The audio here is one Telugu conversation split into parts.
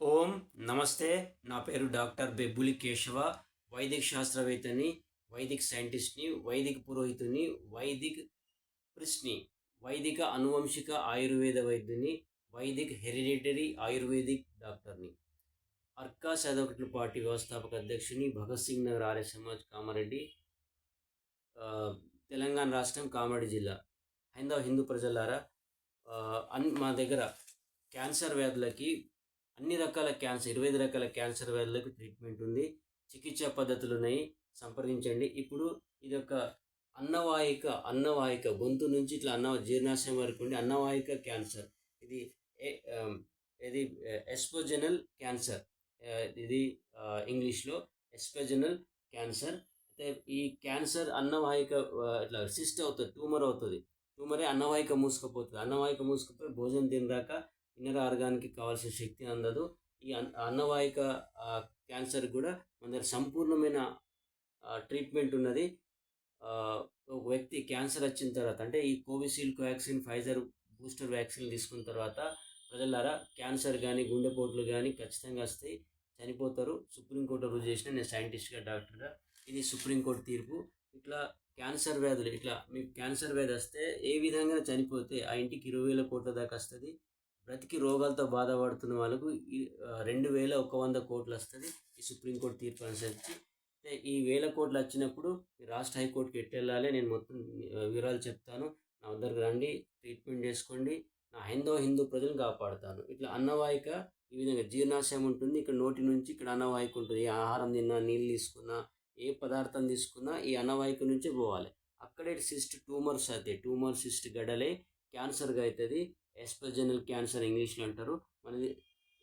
ఓం నమస్తే నా పేరు డాక్టర్ బెబ్బులి కేశవ వైదిక శాస్త్రవేత్తని వైదిక్ సైంటిస్ట్ని వైదిక పురోహితుని వైదిక్ ప్రిస్ని వైదిక అనువంశిక ఆయుర్వేద వైద్యుని వైదిక్ హెరిడిటరీ ఆయుర్వేదిక్ డాక్టర్ని. అర్కా సదవకట్ల పార్టీ వ్యవస్థాపక అధ్యక్షుని భగత్ సింగ్ నగర్ ఆర్య సమాజ్ కామారెడ్డి తెలంగాణ రాష్ట్రం కామారెడ్డి జిల్లా. హైందవ హిందూ ప్రజలారా అన్ మా దగ్గర క్యాన్సర్ వ్యాధులకి అన్ని రకాల క్యాన్సర్ ఇరవై ఐదు రకాల క్యాన్సర్ వ్యాధులకు ట్రీట్మెంట్ ఉంది. చికిత్సా పద్ధతులు ఉన్నాయి సంప్రదించండి. ఇప్పుడు ఇది ఒక అన్నవాహిక అన్నవాహిక గొంతు నుంచి ఇట్లా అన్న జీర్ణాశయం వరకు ఉండి అన్నవాహిక క్యాన్సర్. ఇది ఇది ఎస్పోజనల్ క్యాన్సర్. ఇది ఇంగ్లీష్లో ఎస్పోజనల్ క్యాన్సర్. అయితే ఈ క్యాన్సర్ అన్నవాహిక ఇట్లా సిస్ట్ అవుతుంది ట్యూమర్ అవుతుంది. ట్యూమరే అన్నవాహిక మూసుకుపోతుంది. అన్నవాహిక మూసుకుపోయి భోజనం తినరాక ఇన్నర్ ఆర్గాన్కి కావాల్సిన శక్తి అందదు. ఈ అన్- అన్నవాహిక క్యాన్సర్ కూడా మన దగ్గర సంపూర్ణమైన ట్రీట్మెంట్ ఉన్నది. ఒక వ్యక్తి క్యాన్సర్ వచ్చిన తర్వాత అంటే ఈ Covishield Covaxin Pfizer booster vaccine తీసుకున్న తర్వాత ప్రజలారా క్యాన్సర్ కానీ గుండెపోట్లు కానీ ఖచ్చితంగా వస్తాయి. చనిపోతారు. సుప్రీంకోర్టు రుజువు చేసిన నేను సైంటిస్ట్గా డాక్టర్గా ఇది సుప్రీంకోర్టు తీర్పు. ఇట్లా క్యాన్సర్ వ్యాధులు ఇట్లా మీకు క్యాన్సర్ వ్యాధి వస్తే ఏ విధంగా చనిపోతే ఆ ఇంటికి ఇరవై వేల కోట్ల దాకా వస్తుంది. బ్రతికి రోగాలతో బాధపడుతున్న వాళ్ళకు ఈ రెండు వేల ఒక వంద కోట్లు వస్తుంది. ఈ సుప్రీంకోర్టు తీర్పు అనుసరించి ఈ వేల కోట్లు వచ్చినప్పుడు ఈ రాష్ట్ర హైకోర్టుకి ఎట్టెళ్ళాలి నేను మొత్తం వివరాలు చెప్తాను. నా వద్దకు రండి ట్రీట్మెంట్ చేసుకోండి. నా హిందో హిందూ ప్రజలను కాపాడుతాను. ఇట్లా అన్నవాయిక ఈ విధంగా జీర్ణాశయం ఉంటుంది. ఇక్కడ నోటి నుంచి ఇక్కడ అన్నవాయిక ఉంటుంది. ఏ ఆహారం తిన్నా నీళ్ళు తీసుకున్నా ఏ పదార్థం తీసుకున్నా ఈ అన్నవాయిక నుంచే పోవాలి. అక్కడే సిస్ట్ ట్యూమర్స్ అవుతాయి ట్యూమర్ సిస్ట్ గడలే క్యాన్సర్గా అవుతుంది. ఎస్పజనల్ క్యాన్సర్ ఇంగ్లీష్లో అంటారు. మనది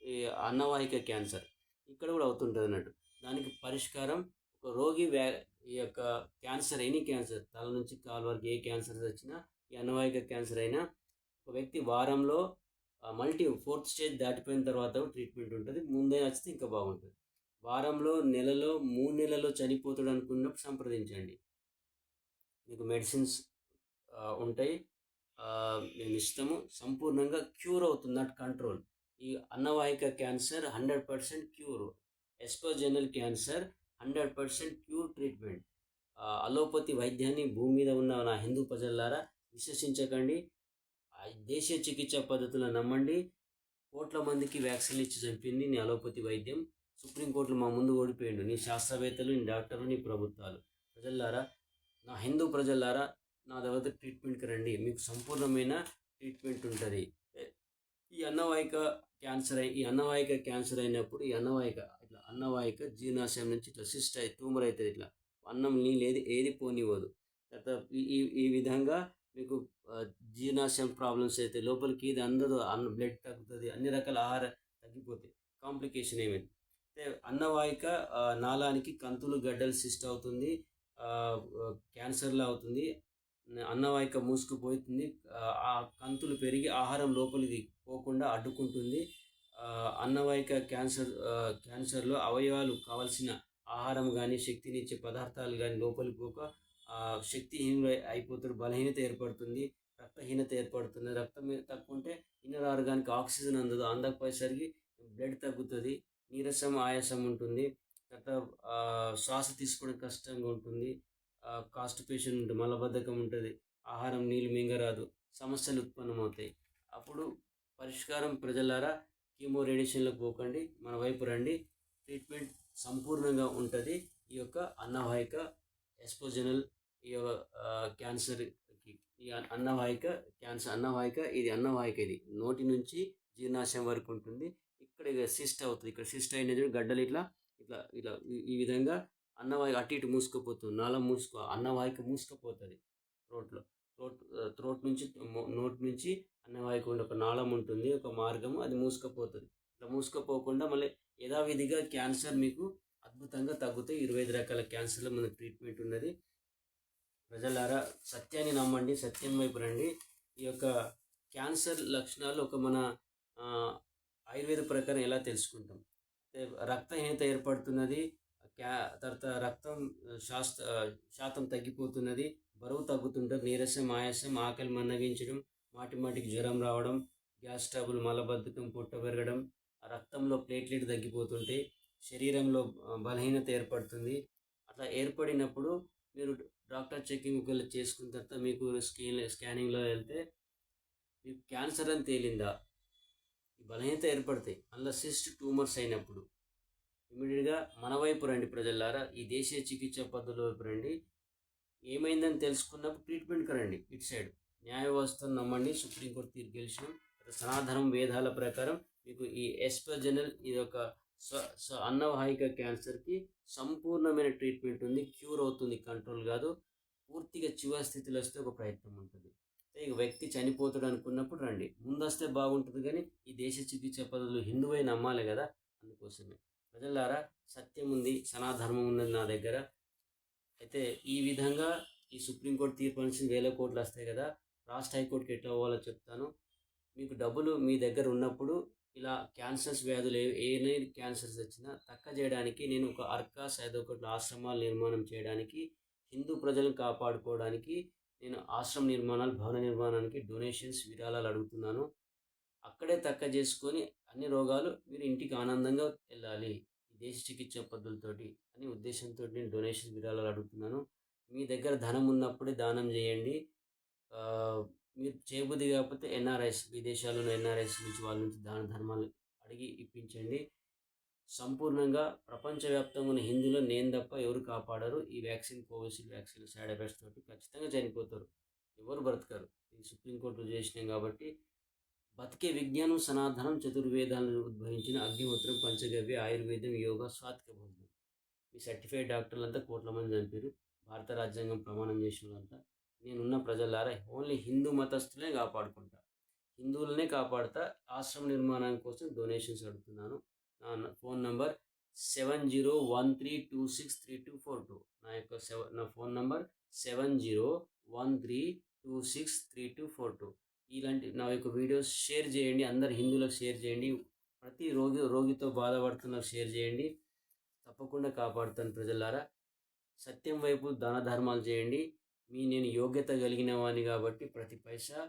ఈ అన్నవాహిక క్యాన్సర్. ఇక్కడ కూడా అవుతుంటుంది అన్నట్టు. దానికి పరిష్కారం ఒక రోగి వ్యా ఈ యొక్క క్యాన్సర్ ఎనీ క్యాన్సర్ తల నుంచి కాలు వరకు ఏ క్యాన్సర్ వచ్చినా ఈ అన్నవాహిక క్యాన్సర్ అయినా ఒక వ్యక్తి వారంలో మల్టీ ఫోర్త్ స్టేజ్ దాటిపోయిన తర్వాత ట్రీట్మెంట్ ఉంటుంది. ముందే వచ్చితే ఇంకా బాగుంటుంది. వారంలో నెలలో మూడు నెలల్లో చనిపోతాడు అనుకున్నప్పుడు సంప్రదించండి. మీకు మెడిసిన్స్ ఉంటాయి. మేము ఇస్తాము సంపూర్ణంగా క్యూర్ అవుతుంది. Not control. ఈ అన్నవాహిక cancer hundred percent cure. Oesophageal cancer hundred percent cure treatment. Allopathy వైద్యాన్ని భూమి మీద ఉన్న నా హిందూ ప్రజలారా విశ్వసించకండి. దేశీయ చికిత్సా పద్ధతులను నమ్మండి. కోట్ల మందికి వ్యాక్సిన్ ఇచ్చి చంపింది నీ అలోపతి వైద్యం. సుప్రీంకోర్టులు మా ముందు ఓడిపోయిండు. నీ శాస్త్రవేత్తలు నీ డాక్టర్లు నీ ప్రభుత్వాలు. ప్రజలారా నా హిందూ ప్రజలారా నా తర్వాత ట్రీట్మెంట్కి రండి. మీకు సంపూర్ణమైన ట్రీట్మెంట్ ఉంటుంది. ఈ అన్నవాహిక క్యాన్సర్ అయి ఈ అన్నవాహిక క్యాన్సర్ అయినప్పుడు ఈ అన్నవాహిక ఇట్లా అన్నవాహిక జీర్ణాశయం నుంచి ఇట్లా సిస్ట్ అయి ట్యూమర్ అవుతుంది ఇట్లా. అన్నం నీళ్ళు ఏది ఏది పోనివ్వదు. తర్వాత ఈ- ఈ విధంగా మీకు జీర్ణాశయం ప్రాబ్లమ్స్ అయితే లోపలికి ఇది అందదు. అన్న బ్లడ్ తగ్గుతుంది. అన్ని రకాల ఆహార తగ్గిపోతాయి. కాంప్లికేషన్ ఏమైంది అన్నవాయిక అన్నవాహిక నాళానికి కంతులు గడ్డలు సిస్ట్ అవుతుంది. క్యాన్సర్లా అవుతుంది. అన్నవాయిక మూసుకుపోతుంది. ఆ, కంతులు పెరిగి ఆహారం లోపలికి పోకుండా అడ్డుకుంటుంది. అన్నవాయిక క్యాన్సర్ క్యాన్సర్లో అవయవాలు కావాల్సిన ఆహారం కానీ శక్తినిచ్చే పదార్థాలు కానీ లోపలికి పోక శక్తిహీనులు అయిపోతారు. బలహీనత ఏర్పడుతుంది. రక్తహీనత ఏర్పడుతుంది. రక్తం తక్కువ ఉంటే ఇన్నర్ ఆర్గానికి ఆక్సిజన్ అందదు. అందకపోయేసరికి బ్లడ్ తగ్గుతుంది. నీరసం ఆయాసం ఉంటుంది. తర్వాత శ్వాస తీసుకోవడం కష్టంగా ఉంటుంది. కాన్స్టిపేషన్ ఉంటుంది మలబద్ధకం ఉంటుంది ఆహారం నీళ్ళు మింగరాదు సమస్యలు ఉత్పన్నమవుతాయి. అప్పుడు పరిష్కారం ప్రజలారా కీమో రేడియేషన్లకు పోకండి మన వైపు రండి ట్రీట్మెంట్ సంపూర్ణంగా ఉంటుంది. ఈ యొక్క అన్నవాహిక ఎస్పోజనల్ ఈ యొక్క క్యాన్సర్కి ఈ అన్నవాహిక క్యాన్సర్ అన్నవాహిక ఇది అన్నవాహిక ఇది. నోటి నుంచి జీర్ణాశయం వరకు ఉంటుంది. ఇక్కడ ఇక సిస్ట్ అవుతుంది. ఇక్కడ సిస్ట్ అయినది గడ్డలు ఇట్లా ఇట్లా ఇట్లా ఈ విధంగా అన్నవాహిక అటు ఇటు మూసుకుపోతుంది నాళం మూసుకో అన్నవాయికి మూసుకుపోతుంది త్రోట్లో త్రోట్ త్రోట్ నుంచి నోట్ నోటి నుంచి అన్నవాయికి ఉండే ఒక నాళం ఉంటుంది ఒక మార్గము అది మూసుకుపోతుంది. ఇట్లా మూసుకుపోకుండా మళ్ళీ యథావిధిగా క్యాన్సర్ మీకు అద్భుతంగా తగ్గుతాయి. ఇరవై ఐదు రకాల క్యాన్సర్లో మనకు ట్రీట్మెంట్ ఉన్నది. ప్రజలారా సత్యాన్ని నమ్మండి సత్యం వైపు రండి. ఈ యొక్క క్యాన్సర్ లక్షణాలు ఒక మన ఆయుర్వేద ప్రకారం ఎలా తెలుసుకుంటాం? రక్తహీనత ఏర్పడుతున్నది క్యా తర్వాత రక్తం శాస్త్ర శాతం తగ్గిపోతున్నది. బరువు తగ్గుతుంటుంది నీరసం ఆయాసం ఆకలి మన్నగించడం మాటి మాటికి జ్వరం రావడం గ్యాస్ ట్రబుల్ మలబద్ధకం పొట్ట పెరగడం ఆ రక్తంలో ప్లేట్లెట్ తగ్గిపోతుంటే శరీరంలో బలహీనత ఏర్పడుతుంది. అట్లా ఏర్పడినప్పుడు మీరు డాక్టర్ చెకింగ్ ఒకవేళ చేసుకున్న తర్వాత మీకు స్కీన్ స్కానింగ్లో వెళ్తే మీకు క్యాన్సర్ అని తేలిందా? బలహీనత ఏర్పడతాయి అందులో సిస్ట్ ట్యూమర్స్ అయినప్పుడు. ఇమీడియట్గా మన వైపు రండి ప్రజలారా. ఈ దేశీయ చికిత్స పద్ధతుల వైపు రండి. ఏమైందని తెలుసుకున్నప్పుడు ట్రీట్మెంట్కి రండి. ఇటు సైడ్. న్యాయ వ్యవస్థను నమ్మండి. సుప్రీంకోర్టు తీర్పు గెలిచిన. సనాతనం వేదాల ప్రకారం మీకు ఈ ఎస్పజనల్ ఇది ఒక స్వ స్వ అన్నవాహిక క్యాన్సర్కి సంపూర్ణమైన ట్రీట్మెంట్ ఉంది. క్యూర్ అవుతుంది. కంట్రోల్ కాదు. పూర్తిగా చివరి స్థితిలో వస్తే ఒక ప్రయత్నం ఉంటుంది. ఇక వ్యక్తి చనిపోతాడు అనుకున్నప్పుడు రండి. ముందస్తే బాగుంటుంది కానీ ఈ దేశ చికిత్స పద్ధతులు హిందువై నమ్మాలి కదా. అందుకోసమే. ప్రజలారా సత్యం ఉంది సనాధర్మం ఉన్నది నా దగ్గర. అయితే ఈ విధంగా ఈ సుప్రీంకోర్టు తీర్పు నుంచి వేల కోట్లు వస్తాయి కదా రాష్ట్ర హైకోర్టుకి ఎట్లా అవ్వాలో చెప్తాను. మీకు డబ్బులు మీ దగ్గర ఉన్నప్పుడు ఇలా క్యాన్సర్స్ వ్యాధులు ఏ ఏ క్యాన్సర్స్ వచ్చినా తక్క చేయడానికి నేను ఒక అర్కాస్ ఐదో ఒకటి ఆశ్రమాలు నిర్మాణం చేయడానికి హిందూ ప్రజలను కాపాడుకోవడానికి నేను ఆశ్రమ నిర్మాణాలు భవన నిర్మాణానికి డొనేషన్స్ విరాళాలు అడుగుతున్నాను. అక్కడే తక్క చేసుకొని అన్ని రోగాలు మీరు ఇంటికి ఆనందంగా వెళ్ళాలి. ఈ దేశ చికిత్స పద్ధతులతోటి అని ఉద్దేశంతో నేను డొనేషన్ విరాళాలు అడుగుతున్నాను. మీ దగ్గర ధనం ఉన్నప్పుడే దానం చేయండి. మీరు చేయబుద్ధి కాకపోతే ఎన్ఆర్ఎస్ విదేశాల్లో ఎన్ఆర్ఎస్ నుంచి వాళ్ళ నుంచి దాన ధర్మాలు అడిగి ఇప్పించండి. సంపూర్ణంగా ప్రపంచవ్యాప్తంగా ఉన్న హిందువులు నేను తప్ప ఎవరు కాపాడరు. ఈ vaccine Covishield vaccine side effects తోటి ఖచ్చితంగా చనిపోతారు. ఎవరు బ్రతకరు. ఇది సుప్రీంకోర్టు చేసినాం కాబట్టి బతికే విజ్ఞానం సనాతనం చతుర్వేదాలను ఉద్భవించిన అగ్నిహోత్రం పంచగవ్య ఆయుర్వేదం యోగా స్వాతిక భోజనం. మీ సర్టిఫైడ్ డాక్టర్లంతా కోట్ల మంది చంపారు భారత రాజ్యాంగం ప్రమాణం చేసిన వాళ్ళంతా నేనున్న ప్రజలారా ఓన్లీ హిందూ మతస్థులే కాపాడుకుంటా. హిందువులనే కాపాడుతా. ఆశ్రమ నిర్మాణం కోసం డొనేషన్స్ అడుగుతున్నాను. నా phone number seven zero one three two six three two four two. నా యొక్క సెవెన్ నా phone number seven zero one three two six three two four two. ఇలాంటి నా యొక్క వీడియోస్ షేర్ చేయండి. అందరు హిందువులకు షేర్ చేయండి. ప్రతి రోగి రోగితో బాధపడుతున్న షేర్ చేయండి. తప్పకుండా కాపాడుతాను ప్రజలారా. సత్యం వైపు దాన ధర్మాలు చేయండి. మీ నేను యోగ్యత కలిగిన వాడిని కాబట్టి ప్రతి పైసా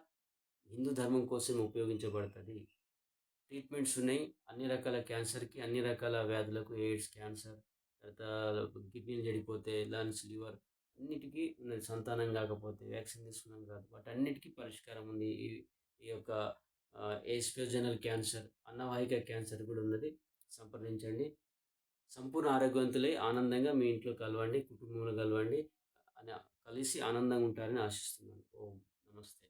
హిందూ ధర్మం కోసం ఉపయోగించబడుతుంది. ట్రీట్మెంట్స్ ఉన్నాయి. అన్ని రకాల క్యాన్సర్కి అన్ని రకాల వ్యాధులకు ఎయిడ్స్ క్యాన్సర్ తర్వాత కిడ్నీలు చెడిపోతే లంగ్స్ లివర్ అన్నిటికీ ఉన్నది. సంతానం కాకపోతే వ్యాక్సిన్ తీసుకున్నాం కాదు. వాటన్నిటికీ పరిష్కారం ఉంది. ఈ ఈ యొక్క ఏస్పియోజనల్ క్యాన్సర్ అన్నవాహిక క్యాన్సర్ కూడా ఉన్నది. సంప్రదించండి. సంపూర్ణ ఆరోగ్యవంతులై ఆనందంగా మీ ఇంట్లో కలవండి కుటుంబంలో కలవండి. అని కలిసి ఆనందంగా ఉంటారని ఆశిస్తున్నాను. ఓం. నమస్తే.